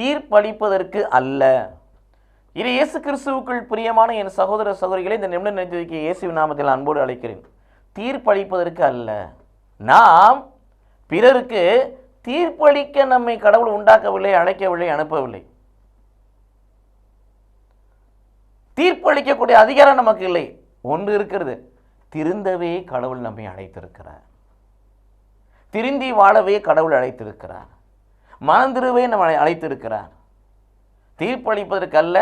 தீர்ப்பளிப்பதற்கு அல்ல. இது இயேசு கிறிஸ்துவுக்குள் பிரியமான என் சகோதர சகோதரிகளை இந்த நிமிடம் நினைத்திருக்க இயேசு நாமத்தில் அன்போடு அழைக்கிறேன். தீர்ப்பளிப்பதற்கு அல்ல. நாம் பிறருக்கு தீர்ப்பளிக்க நம்மை கடவுள் உண்டாக்கவில்லை அழைக்கவில்லை அனுப்பவில்லை. தீர்ப்பளிக்கக்கூடிய அதிகாரம் நமக்கு இல்லை. ஒன்று இருக்கிறது திருந்தவே கடவுள் நம்மை அழைத்திருக்கிறார். திருந்தி வாழவே கடவுள் அழைத்திருக்கிறார். மனந்திருவே நம்மை அழைத்திருக்கிறார். தீர்ப்பளிப்பதற்கல்ல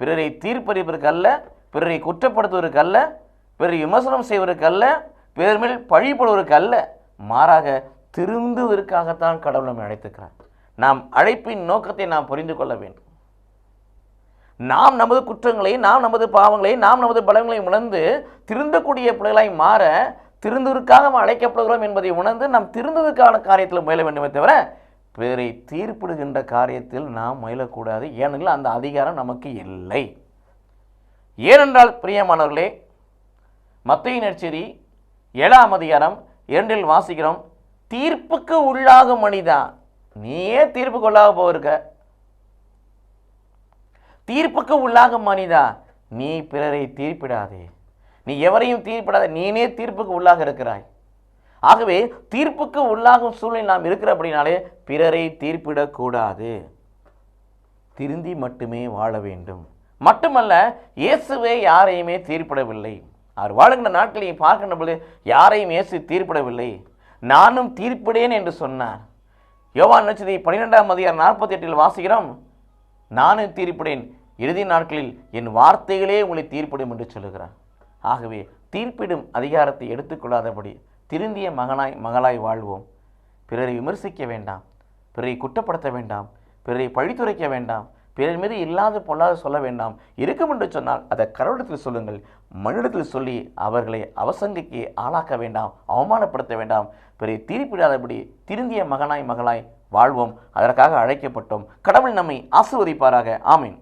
பிறரை தீர்ப்பளிப்பதற்கல்ல பிறரை குற்றப்படுத்துவதற்கல்ல பிறரை விமர்சனம் செய்வதற்கல்ல பிறர் மேல் பழிபடுவதற்கல்ல மாறாக திருந்துவதற்காகத்தான் கடவுள் நம்மை அழைத்திருக்கிறார். நாம் அழைப்பின் நோக்கத்தை நாம் புரிந்து கொள்ள வேண்டும். நாம் நமது குற்றங்களை நாம் நமது பாவங்களை நாம் நமது பலங்களை உணர்ந்து திருந்தக்கூடிய பிள்ளைகளாய் மாற திருந்துவதற்காக நாம் அழைக்கப்படுகிறோம் என்பதை உணர்ந்து நாம் திருந்ததற்கான காரியத்தில் முயல வேண்டுமே தவிர பிறரை தீர்ப்பிடுகின்ற காரியத்தில் நாம் முயலக்கூடாது. ஏனெனில் அந்த அதிகாரம் நமக்கு இல்லை. ஏனென்றால் பிரியமானவர்களே மத்திய நெச்சரி ஏழாம் அதிகாரம் இரண்டில் வாசிக்கிறோம் தீர்ப்புக்கு உள்ளாகும் மனிதான் நீயே தீர்ப்புக்கு உள்ளாக போயிருக்க. தீர்ப்புக்கு உள்ளாகும் மனிதா நீ பிறரை தீர்ப்பிடாதே. நீ எவரையும் தீர்ப்பிடாத நீனே தீர்ப்புக்கு உள்ளாக இருக்கிறாய். ஆகவே தீர்ப்புக்கு உள்ளாகும் சூழ்நிலை நாம் இருக்கிற அப்படின்னாலே பிறரை தீர்ப்பிடக்கூடாது. திருந்தி மட்டுமே வாழ வேண்டும். மட்டுமல்ல இயேசுவே யாரையுமே தீர்ப்பிடவில்லை. அவர் வாழுகின்ற நாட்களை பார்க்கின்ற பொழுது யாரையும் இயேசு தீர்ப்பிடவில்லை. நானும் தீர்ப்பிடேன் என்று சொன்னார். யோவான் நச்சதி பன்னிரெண்டாம் அதிகாரம் நாற்பத்தி எட்டில் வாசிக்கிறோம். நானும் தீர்ப்பிடேன். இறுதி நாட்களில் என் வார்த்தைகளே உங்களை தீர்ப்பிடும் என்று சொல்லுகிறார். ஆகவே தீர்ப்பிடும் அதிகாரத்தை எடுத்துக்கொள்ளாதபடி திருந்திய மகனாய் மகளாய் வாழ்வோம். பிறரை விமர்சிக்க வேண்டாம். பிறரை குற்றப்படுத்த வேண்டாம். பிறரை பழித்துரைக்க வேண்டாம். பிறர் மீது இல்லாத பொல்லாத சொல்ல வேண்டாம். இருக்கும் என்று சொன்னால் அதை கடவுளத்தில் சொல்லுங்கள். மனிதத்தில் சொல்லி அவர்களை அவசங்கிக்கு ஆளாக்க வேண்டாம். அவமானப்படுத்த வேண்டாம். பிறரை தீர்ப்பிடாதபடி திருந்திய மகனாய் மகளாய் வாழ்வோம். அதற்காக அழைக்கப்பட்டோம். கடவுள் நம்மை ஆசிர்வதிப்பாராக. ஆமீன்.